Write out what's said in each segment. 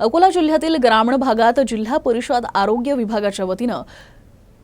अकोला जिल्ह्यातील ग्रामीण भागात जिल्हा परिषद आरोग्य विभागाच्या वतीनं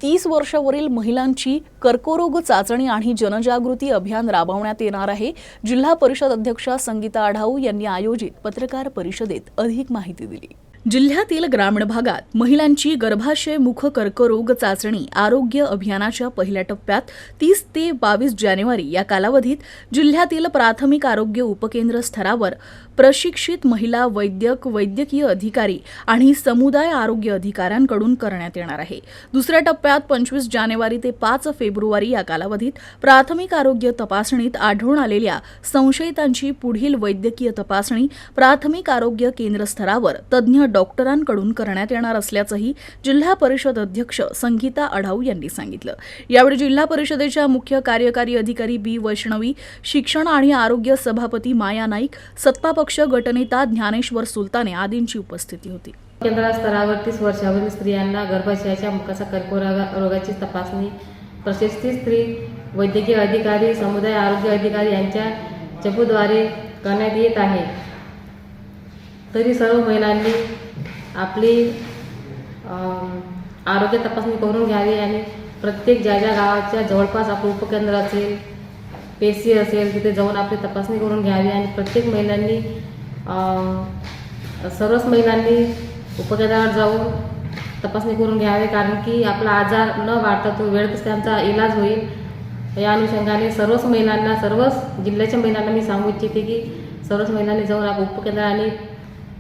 तीस वर्षावरील महिलांची कर्करोग चाचणी आणि जनजागृती अभियान राबवण्यात येणार आहे. जिल्हा परिषद अध्यक्षा संगीता आढाऊ यांनी आयोजित पत्रकार परिषदेत अधिक माहिती दिली. जिल्ह्यातील ग्रामीण भागात महिलांची गर्भाशय मुख कर्करोग चाचणी आरोग्य अभियानाच्या पहिल्या टप्प्यात तीस ते बावीस जानेवारी या कालावधीत जिल्ह्यातील प्राथमिक आरोग्य उपकेंद्र स्तरावर प्रशिक्षित महिला वैद्यक वैद्यकीय अधिकारी आणि समुदाय आरोग्य अधिकाऱ्यांकडून करण्यात येणार आहे. दुसऱ्या टप्प्यात पंचवीस जानेवारी ते पाच फेब्रुवारी या कालावधीत प्राथमिक आरोग्य तपासणीत आढळून आलेल्या संशयितांची पुढील वैद्यकीय तपासणी प्राथमिक आरोग्य केंद्र स्तरावर तज्ज्ञ डॉक्टरांकडून करण्यात येणार असल्याचंही जिल्हा परिषद अध्यक्ष संगीता आढाऊ यांनी सांगितलं. यावेळी जिल्हा परिषदेच्या मुख्य कार्यकारी अधिकारी बी वैष्णवी शिक्षण आणि आरोग्य सभापती माया नाईक सत्तापक्ष गटनेता ज्ञानेश्वर सुलताने आदींची उपस्थिती होती. केंद्र स्तरावर तीस वर्षावरील स्त्रियांना गर्भाशयाच्या मुखाचा कर्करोगा रोगाची तपासणी प्रशस्ती स्त्री वैद्यकीय अधिकारी समुदाय आरोग्य अधिकारी यांच्या चपूद्वारे करण्यात येत आहे. तरी सर्व महिलांनी आपली आरोग्य तपासणी करून घ्यावी आणि प्रत्येक ज्या ज्या गावाच्या जवळपास आपलं उपकेंद्र असेल पेशी असेल तिथे जाऊन आपली तपासणी करून घ्यावी आणि प्रत्येक महिलांनी सर्वच महिलांनी उपकेंद्रावर जाऊन तपासणी करून घ्यावी कारण की आपला आजार न वाढता तो वेळेतच त्यांचा इलाज होईल. या अनुषंगाने सर्वच महिलांना सर्वच जिल्ह्याच्या महिलांना मी सांगू इच्छिते की सर्वच महिलांनी जाऊन आपण उपकेंद्र आणि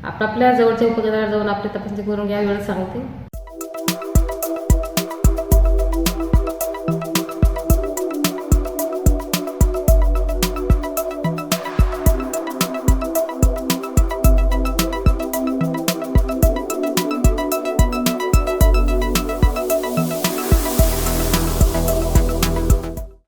आपापल्या जवळच्या उपकेंद्रावर जाऊन आपली तपासणी करून घ्या एवढंच सांगते.